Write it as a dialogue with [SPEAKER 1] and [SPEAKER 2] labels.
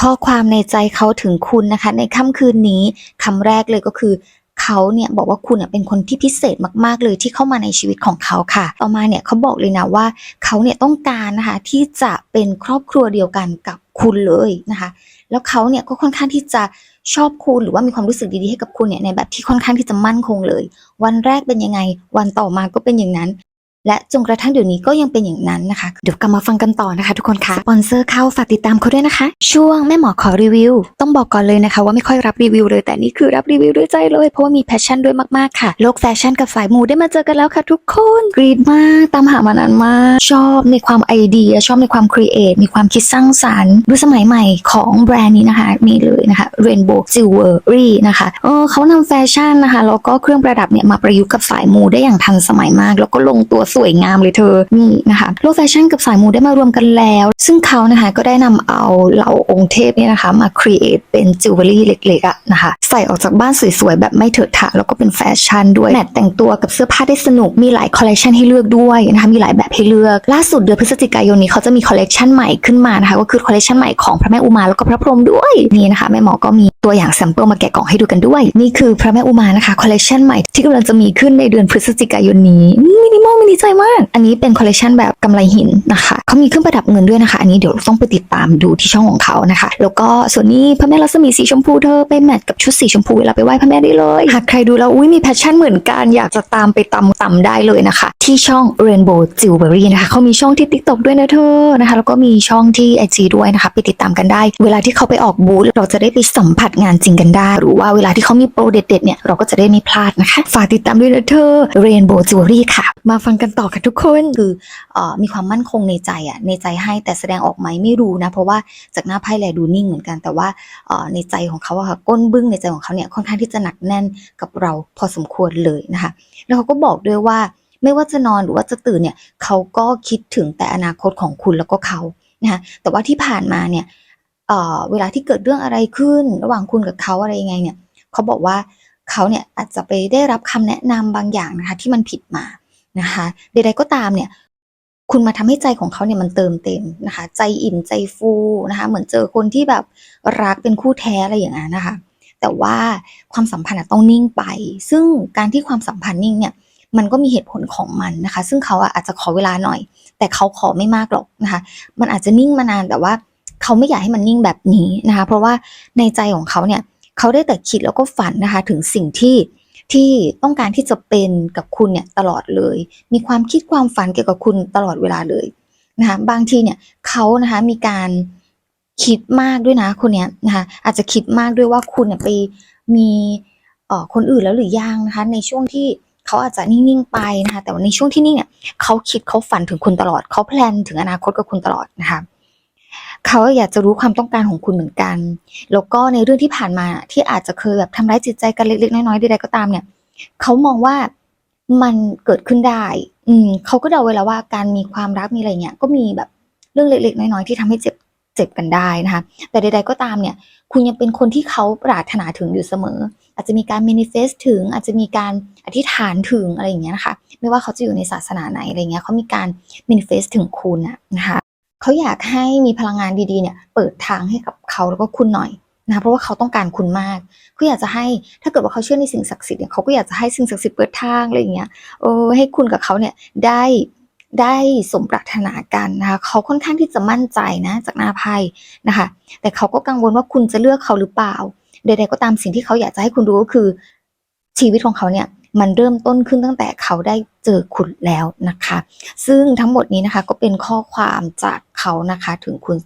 [SPEAKER 1] ข้อความในใจเขาถึงคุณนะคะ ในค่ำคืนนี้คำแรกเลยก็คือเขาเนี่ยบอกว่าคุณเนี่ยเป็นคนที่พิเศษมากๆเลยที่เข้ามาในชีวิตของเขาค่ะ ต่อมาเนี่ยเขาบอกเลยนะว่าเขาเนี่ยต้องการนะคะที่จะเป็นครอบครัวเดียวกันกับคุณเลยนะคะ แล้วเขาเนี่ยก็ค่อนข้างที่จะชอบคุณหรือว่ามีความรู้สึกดีๆให้กับคุณเนี่ยในแบบที่ค่อนข้างที่จะมั่นคงเลย วันแรกเป็นยังไง วันต่อมาก็เป็นอย่างนั้น และจนกระทั่งเดี๋ยวนี้ก็ยังเป็นอย่างนั้นนะคะ เดี๋ยวกลับมาฟังกันต่อนะคะ ทุกคนคะสปอนเซอร์เข้าฝากติดตามเขาด้วยนะคะ ช่วงแม่หมอขอรีวิว ต้องบอกก่อนเลยนะคะ ว่าไม่ค่อยรับรีวิวเลยแต่นี่คือรับรีวิวด้วยใจเลย เพราะว่ามีแพชชั่นด้วยมากๆค่ะ โลกแฟชั่นกับสายมูได้มาเจอกันแล้วค่ะ ทุกคนกรีดมากตามหามานานมากชอบในความไอเดียชอบในความครีเอทมีความคิดสร้างสรรค์ดูสมัยใหม่ของแบรนด์นี้นะคะมีเลยนะคะ Rainbow Jewelry นะคะเออเขานำแฟชั่นนะคะแล้วก็เครื่องประดับเนี่ยมาประยุกต์กับสายมูได้อย่างทันสมัยมาก แล้วก็ลงตัวสวยงามเลยเธอนี่นะคะโลกแฟชั่นกับสายมูได้มารวมกันแล้ว ซึ่งเขานะคะก็ได้นำเอาเหล่าองค์เทพเนี่ยนะคะมาครีเอทเป็นจิวเวลรี่เล็กๆอะนะคะใส่ออกจากบ้านสวยๆแบบไม่เถอะทะแล้วก็เป็นแฟชั่นด้วยแมทแต่งตัวกับเสื้อผ้าได้สนุกมีหลายคอลเลคชันให้เลือกด้วยนะคะมีหลายแบบให้เลือก ล่าสุดเดือนพฤศจิกายนนี้เขาจะมีคอลเลคชันใหม่ขึ้นมานะคะก็คือคอลเลคชันใหม่ของพระแม่อุมาแล้วก็พระพรหมด้วยนี่นะคะแม่หมอก็มีตัวอย่างแซมเปิลมาแกะกล่องให้ดูกันด้วย นี่คือพระแม่อุมานะคะคอลเลคชันใหม่ที่กำลังจะมีขึ้นในเดือนพฤศจิกายนนี้มินิมอลมินิจมาก อันนี้เป็นคอลเลคชันแบบกำไรหินนะคะเขามีเครื่องประดับเงินด้วยนะคะ อันนี้เดี๋ยวต้องไปติดตามดูที่ช่องของเขานะคะ แล้วก็ส่วนนี้พระแม่รัศมีสีชมพูเธอไปแมทกับชุดสีชมพูเวลาไปไหว้พระแม่ได้เลย หากใครดูแล้วอุ้ยมีแพชชั่นเหมือนกันอยากจะตามไปตำตำได้เลยนะคะ ที่ช่อง Rainbow Jewelry นะคะเขามีช่องที่ TikTok ด้วยนะเธอนะคะ แล้วก็มีช่องที่ IG ด้วยนะคะไปติดตามกันได้ เวลาที่เขาไปออกบูธเราจะได้ไปสัมผัสงานจริงกันได้ หรือว่าเวลาที่เขามีโปรเด็ดๆเนี่ยเราก็จะได้ไม่พลาดนะคะ ฝากติดตามด้วยนะเธอ Rainbow Jewelry ค่ะ มาฟังกันต่อค่ะทุกคนคืออมีความมั่นคงในใจอะในใจให้แต่แสดงออกไหมไม่รู้นะ เพราะว่าจากหน้าไพ่แลดูนิ่งเหมือนกัน แต่ว่าในใจของเขาอะค่ะก้นบึ้งในใจของเขาเนี่ยค่อนข้างที่จะหนักแน่นกับเราพอสมควรเลยนะคะ แล้วเขาก็บอกด้วยว่าไม่ว่าจะนอนหรือว่าจะตื่นเนี่ยเขาก็คิดถึงแต่อนาคตของคุณแล้วก็เขานะคะแต่ว่าที่ผ่านมาเนี่ยเเวลาที่เกิดเรื่องอะไรขึ้น ระหว่างคุณกับเขาอะไรยังไงเนี่ยเขาบอกว่าเขาเนี่ยอาจจะไปได้รับคำแนะนำบางอย่างนะคะที่มันผิดมา นะคะใดๆก็ตามเนี่ยคุณมาทำให้ใจของเขาเนี่ยมันเติมเต็มนะคะ ใจอิ่มใจฟูนะคะ เหมือนเจอคนที่แบบรักเป็นคู่แท้อะไรอย่างนั้นนะคะ แต่ว่าความสัมพันธ์ต้องนิ่งไป ซึ่งการที่ความสัมพันธ์นิ่งเนี่ยมันก็มีเหตุผลของมันนะคะ ซึ่งเขาอาจจะขอเวลาหน่อย แต่เขาขอไม่มากหรอกนะคะ มันอาจจะนิ่งมานานแต่ว่าเขาไม่อยากให้มันนิ่งแบบนี้นะคะ เพราะว่าในใจของเขาเนี่ยเขาได้แต่คิดแล้วก็ฝันนะคะ ถึงสิ่งที่ ที่ต้องการที่จะเป็นกับคุณเนี่ยตลอดเลย มีความคิดความฝันเกี่ยวกับคุณตลอดเวลาเลยนะคะบางทีเนี่ยเขานะคะมีการคิดมากด้วยนะคนเนี้ยนะคะอาจจะคิดมากด้วยว่าคุณเนี่ยไปมีเอ่อคนอื่นแล้วหรือยังนะคะในช่วงที่เขาอาจจะนิ่งๆไปนะคะแต่ว่าในช่วงที่นิ่งเนี่ยเขาคิดเขาฝันถึงคุณตลอดเขาแพลนถึงอนาคตกับคุณตลอดนะคะ เขาอยากจะรู้ความต้องการของคุณเหมือนกัน แล้วก็ในเรื่องที่ผ่านมาที่อาจจะเคยแบบทำร้ายจิตใจกันเล็กๆน้อยๆใดๆก็ตามเนี่ยเขามองว่ามันเกิดขึ้นได้ อืมเขาก็เดาไว้แล้วว่าการมีความรักมีอะไรเงี้ยก็มีแบบเรื่องเล็กๆน้อยๆที่ทำให้เจ็บเจ็บกันได้นะคะแต่ใด ๆก็ตามเนี่ย คุณยังเป็นคนที่เขาปรารถนาถึงอยู่เสมอ อาจจะมีการ manifest ถึง อาจจะมีการอธิษฐานถึงอะไรอย่างเงี้ยนะคะ ไม่ว่าเขาจะอยู่ในศาสนาไหนอะไรเงี้ยเขามีการ manifest ถึงคุณนะนะคะ เขาอยากให้มีพลังงานดีๆเนี่ยเปิดทางให้กับเขาแล้วก็คุณหน่อยนะเพราะว่าเขาต้องการคุณมากเขาอยากจะให้ถ้าเกิดว่าเขาเชื่อในสิ่งศักดิ์สิทธิ์เนี่ยเขาก็อยากจะให้สิ่งศักดิ์สิทธิ์เปิดทางอะไรอย่างเงี้ยเออให้คุณกับเขาเนี่ยได้ได้สมปรารถนากันนะคะเขาค่อนข้างที่จะมั่นใจนะจากหน้าไพ่นะคะ แต่เขาก็กังวลว่าคุณจะเลือกเขาหรือเปล่า ใด ๆ ก็ตามสิ่งที่เขาอยากจะให้คุณรู้ก็คือชีวิตของเขาเนี่ย มันเริ่มต้นขึ้นตั้งแต่เขาได้เจอคุณแล้วนะคะ ซึ่งทั้งหมดนี้นะคะก็เป็นข้อความจากเขานะคะถึงคุณ